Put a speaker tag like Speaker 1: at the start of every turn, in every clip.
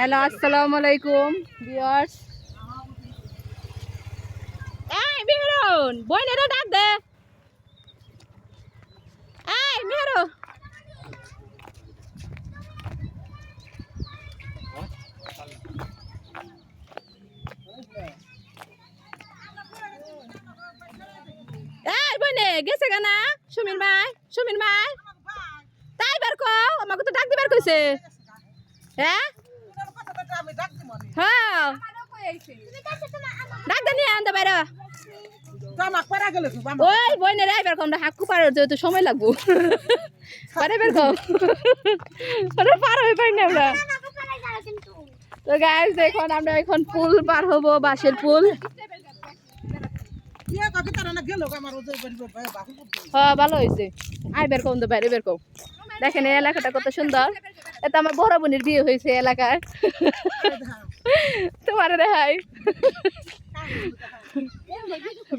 Speaker 1: Hello, আসসালামু আলাইকুম, viewers. এই, মেহরুন বইনেরও ডাক দে। এই মেহরু এই, বইনে, গেছে গানা সুমির ভাই সুমির ভাই। তাই বের কো আমাকে তো ডাক দিবার কইছে। হ্যাঁ? হ্যাঁ। ডাক নিয়ে আনতে বাইরে ওই বইনে রে বের কম হাকু পার যেহেতু সময় লাগবো। পারে বের কম। ওটা পার হয়ে পারি না আমরা। তো এখন আমরা এখন পুল পার হব বাঁশের পুল। হ্যাঁ ভালো হয়েছে। আয় বের কম তো বাইরে বের কম। দেখেন এই এলাকাটা কত সুন্দর। এটা আমার বড় বোনের বিয়ে হয়েছে এই এলাকায় তোমার রেহাই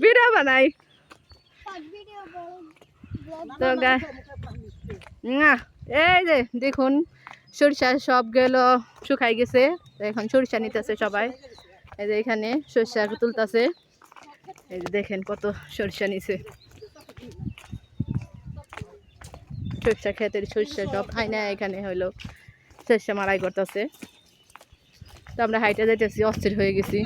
Speaker 1: ভিডিও বানাই। তো না, এই যে দেখুন সরিষা সব গেল শুকাই গেছে। এখন সরিষা নিতেছে সবাই। এই যে এখানে সরিষা তুলতেছে। এই যে দেখেন কত সরিষা নিছে। সরিষা ক্ষেতের সরিষা সব আইনা এখানে হইল। সরিষা মারাই করতেছে। তো আমরা হাইটে যাইতেছি, অস্থির হয়ে গেছি।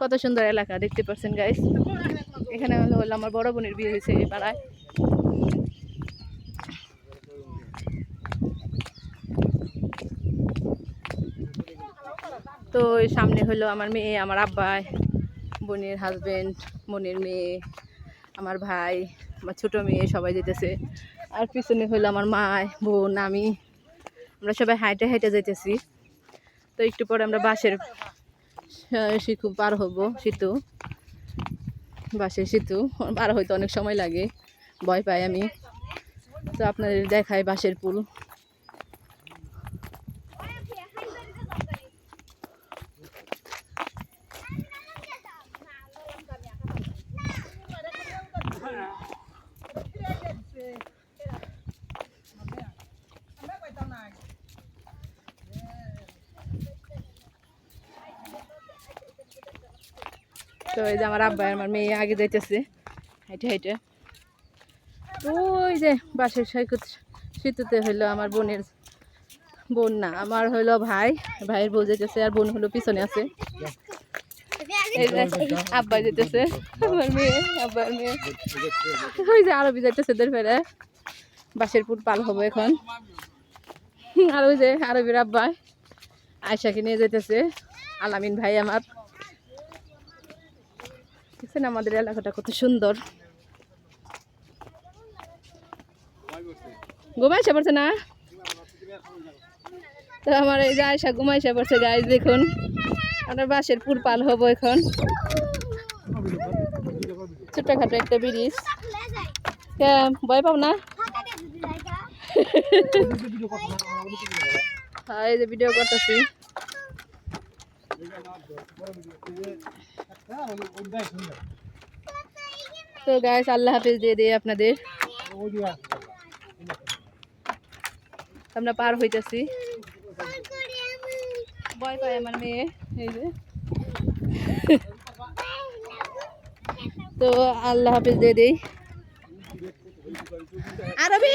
Speaker 1: কত সুন্দর এলাকা, দেখতে পাচ্ছেন গাইস এখানে হলো আমার বড় বোনের বিয়ে হয়েছে এই পাড়ায়। তো সামনে হলো আমার মেয়ে, আমার আব্বাই, বোনের হাজবেন্ড বোনের মেয়ে, আমার ভাই, আমার ছোট মেয়ে, সবাই যেতেছে আর পিছনে হইল আমার মা, বোন, আমি। আমরা সবাই হাইটে হাইটে যাইতেছি। তো একটু পরে আমরা বাসের শিখু পার হব সিতু বাসের সিতু পার হইতে অনেক সময় লাগে। ভয় পাই আমি। তো আপনাদের দেখায় বাসের পুল। তো এই যে আমার আব্বা আর আমার মেয়ে আগে যাইতেছে। হাইটে হাইটে ওই যে বাসের সৈকত সেতুতে হইল আমার বোনের বোন না, আমার হইল ভাই। ভাইয়ের বউ যেতেছে আর বোন হলো পিছনে আছে। আব্বা যেতেছে আমার মেয়ে, আব্বার মেয়ে। ওই যে আরবি যাইতেছে দের ফেরে বাসের পুর পাল হব এখন। আর ওই যে আরবির আব্বাই আয়সাকে নিয়ে যেতেছে আলামিন ভাই আমার। দেখছেন আমাদের এলাকাটা কত সুন্দর। ঘুমাইছে পড়ছে না? তো আমার এই যে আয়সা ঘুমাইছে পড়ছে গাছ দেখুন। আমরা বাসের পুর পাল হব এখন। ছোট্টখাটো একটা ব্রিজ। কে, ভয় পাও না? হ্যাঁ এই যে ভিডিও করতেছি। তো গাইস আল্লাহ হাফিজ দিয়ে দিই আপনাদের। আমরা পার হইতেছি। ভয় পায় আমার মেয়ে, এই যে। তো আল্লাহ হাফিজ দিয়ে দিই। আরবি